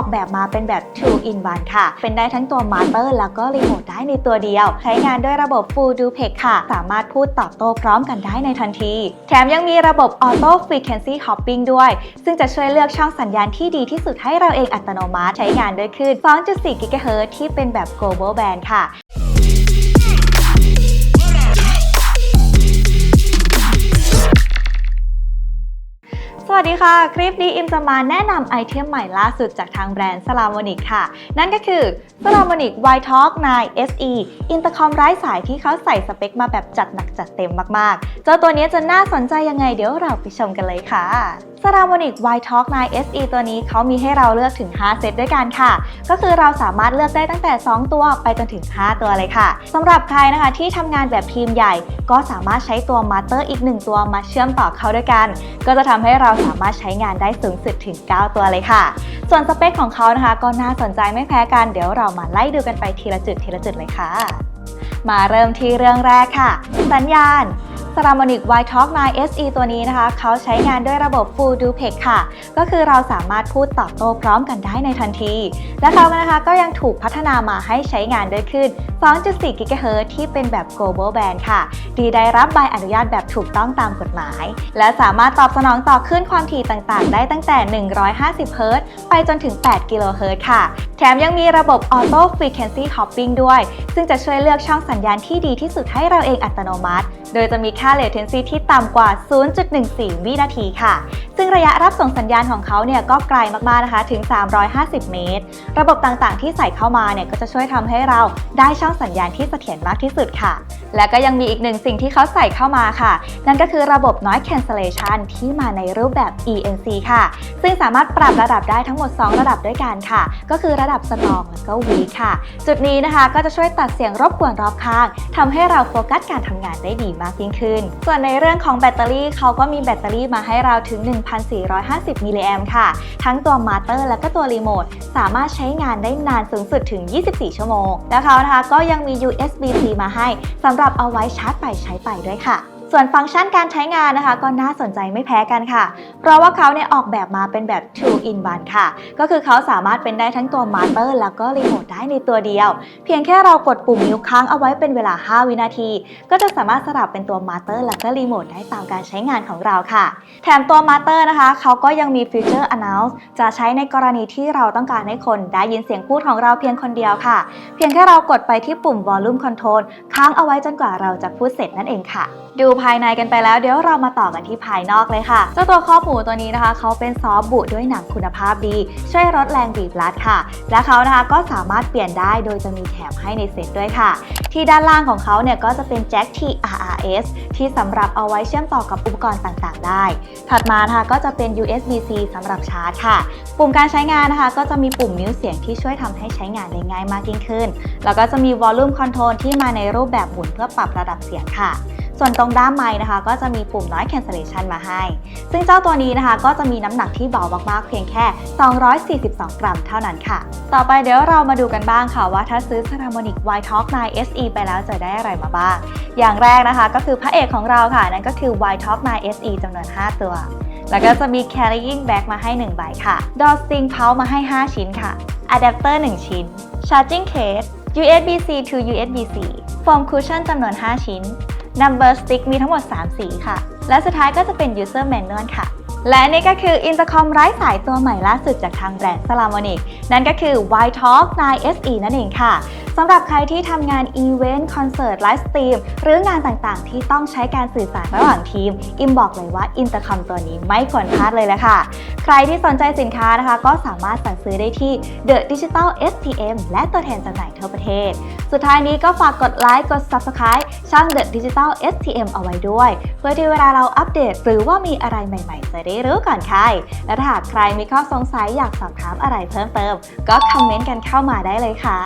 อกแบบมาเป็นแบบ two in one ค่ะ เป็นได้ทั้งตัวมาสเตอร์แล้วก็รีโมทได้ในตัวเดียว ใช้งานด้วยระบบ full duplex ค่ะ สามารถพูดตอบโต้พร้อมกันได้ในทันที แถมยังมีระบบ auto frequency hopping ด้วย ซึ่งจะช่วยเลือกช่องสัญญาณที่ดีที่สุดให้เราเองอัตโนมัติ ใช้งานด้วยคลื่น 2.4 GHz ที่เป็นแบบ global band ค่ะ วัสดีค่ะ คลิปนี้อิมจะมาแนะนำไอเทมใหม่ล่าสุดจากทางแบรนด์ s l a m o n i c ค่ะ นั่นก็คือ s l a m o n i c Y Talk 9 SE อินเตอร์คอมไร้สายที่เขาใส่สเปคมาแบบจัดหนักจัดเต็มมากๆ เจ้าตัวนี้จะน่าสนใจยังไงเดี๋ยวเราไปชมกันเลยค่ะ s l a m o n i c Y Talk 9 SE ตัวนี้เขามีให้เราเลือกถึง 5 เซตด้วยกันค่ะ ก็คือเราสามารถเลือกได้ตั้งแต่ 2 ตัวไปจนถึง 5 ตัวเลยค่ะสำหรับใครนะคะที่ทำงานแบบทีมใหญ่ ก็สามารถใช้ตัวมาสเตอร์อีก 1 ตัวมาเชื่อมต่อเข้าด้วยกัน ก็จะทำให้เราสามารถใช้งานได้สูงสุดถึง 9 ตัวเลยค่ะ ส่วนสเปคของเขานะคะ ก็น่าสนใจไม่แพ้กันเดี๋ยวเรามาไล่ดูกันไปทีละจุดทีละจุดเลยค่ะ มาเริ่มที่เรื่องแรกค่ะ สัญญาณ s r a m o n i c Y Talk 9 SE ตัวนี้นะคะ เขาใช้งานด้วยระบบ Full Duplex ค่ะ ก็คือเราสามารถพูดตอบโต้พร้อมกันได้ในทันที และเขานะคะก็ยังถูกพัฒนามาให้ใช้งานด้วยคลื่น2.4 GHz ที่เป็นแบบ global band ค่ะ ดีได้รับใบอนุญาตแบบถูกต้องตามกฎหมาย และสามารถตอบสนองต่อคลื่นความถี่ต่างๆ ได้ตั้งแต่ 150 Hz ไปจนถึง8 kHz ค่ะ แถมยังมีระบบ Auto Frequency Hopping ด้วย ซึ่งจะช่วยเลือกช่องสัญญาณที่ดีที่สุดให้เราเองอัตโนมัติ โดยจะมีค่า latency ที่ต่ำกว่า 0.14 วินาทีค่ะ ซึ่งระยะรับส่งสัญญาณของเขาเนี่ยก็ไกลมากๆนะคะถึง 350 เมตร ระบบต่างๆ ที่ใส่เข้ามาเนี่ยก็จะช่วยทำให้เราได้ช่องสัญญาณที่เสถียรมากที่สุดค่ะ และก็ยังมีอีกหนึ่งสิ่งที่เขาใส่เข้ามาค่ะ นั่นก็คือระบบ noise cancellation ที่มาในรูปแบบ ENC ค่ะ ซึ่งสามารถปรับระดับได้ทั้งหมด 2 ระดับด้วยกันค่ะ ก็คือระดับ strong และก็ weak ค่ะ จุดนี้นะคะก็จะช่วยตัดเสียงรบกวนรอบข้างทำให้เราโฟกัสการทำงานได้ดีมากยิ่งขึ้น ส่วนในเรื่องของแบตเตอรี่เขาก็มีแบตเตอรี่มาให้เราถึง 1,450 มิลลิแอมค่ะ ทั้งตัวมาเตอร์และก็ตัวรีโมทสามารถใช้งานได้นานสูงสุดถึง 24 ชั่วโมง แล้วเขานะคะก็ยังมี USB-C มาให้สำหรับเอาไว้ชาร์จไปใช้ไปด้วยค่ะ ส่วนฟังก์ชันการใช้งานนะคะ ก็น่าสนใจไม่แพ้กันค่ะ เพราะว่าเขาเนี่ยออกแบบมาเป็นแบบ two in one ค่ะ ก็คือเขาสามารถเป็นได้ทั้งตัวมาสเตอร์แล้วก็รีโมทได้ในตัวเดียว เพียงแค่เรากดปุ่มนิ้วค้างเอาไว้เป็นเวลา 5 วินาที ก็จะสามารถสลับเป็นตัวมาสเตอร์แล้วก็รีโมทได้ตามการใช้งานของเราค่ะ แถมตัวมาสเตอร์นะคะเขาก็ยังมีฟีเจอร์ announce จะใช้ในกรณีที่เราต้องการให้คนได้ยินเสียงพูดของเราเพียงคนเดียวค่ะ เพียงแค่เรากดไปที่ปุ่ม volume control ค้างเอาไว้จนกว่าเราจะพูดเสร็จนั่นเองค่ะ ดูภายในกันไปแล้ว เดี๋ยวเรามาต่อกันที่ภายนอกเลยค่ะ เจ้าตัวครอบหูตัวนี้นะคะเขาเป็นซอฟบุด้วยหนังคุณภาพดี ช่วยลดแรงบีบรัดค่ะ และเขานะคะก็สามารถเปลี่ยนได้โดยจะมีแถมให้ในเซ็ตด้วยค่ะ ที่ด้านล่างของเขาเนี่ยก็จะเป็นแจ็ค TRRS ที่สำหรับเอาไว้เชื่อมต่อกับอุปกรณ์ต่างๆ ได้ ถัดมานะคะก็จะเป็น USB-C สำหรับชาร์จค่ะ ปุ่มการใช้งานนะคะ ก็จะมีปุ่มนิ้วเสียงที่ช่วยทำให้ใช้งานได้ง่ายมากยิ่งขึ้น แล้วก็จะมี volume control ที่มาในรูปแบบหมุนเพื่อปรับระดับเสียงค่ะ ส่วนตรงด้านไม้นะคะ ก็จะมีปุ่ม noise cancellation มาให้ ซึ่งเจ้าตัวนี้นะคะ ก็จะมีน้ำหนักที่เบามากๆ เพียงแค่ 242 กรัมเท่านั้นค่ะ ต่อไปเดี๋ยวเรามาดูกันบ้างค่ะว่าถ้าซื้อ Saramonic Y Talk 9 SE ไปแล้วจะได้อะไรมาบ้าง อย่างแรกนะคะก็คือพระเอกของเราค่ะ นั่นก็คือ Y Talk 9 SE จำนวน 5 ตัว แล้วก็จะมี carrying bag มาให้ 1 ใบค่ะ Door String Pouch มาให้ 5 ชิ้นค่ะ Adapter 1 ชิ้น Charging Case USB-C to USB-C Foam Cushion จำนวน 5 ชิ้น Number Stick มีทั้งหมด 3 สีค่ะ และสุดท้ายก็จะเป็น User Manual ค่ะ และนี่ก็คือ Intercom ไร้สายตัวใหม่ล่าสุดจากทางแบรนด์ s l a m o n i c นั่นก็คือ Y Talk 9 SE นั่นเองค่ะสำหรับใครที่ทำงานอีเวนต์คอนเสิร์ตไลฟ์สตรีมหรืองานต่างๆ ที่ต้องใช้การสื่อสารระหว่างทีม อิมบอกเลยว่า Intercom ตัวนี้ไม่ควรพลาดเลยแหละค่ะ ใครที่สนใจสินค้านะคะ ก็สามารถสั่งซื้อได้ที่ The Digital STM และตัวแทนจำหน่ายทั่วประเทศ สุดท้ายนี้ก็ฝากกดไลค์กด Subscribe ช่อง The Digital STM เอาไว้ด้วย เพื่อที่เวลาเราอัปเดต หรือว่ามีอะไรใหม่ ๆ จะได้รู้ก่อนใครและถ้าหากใครมีข้อสงสัยอยากสอบถามอะไรเพิ่มเติม ก็คอมเมนต์กันเข้ามาได้เลยค่ะ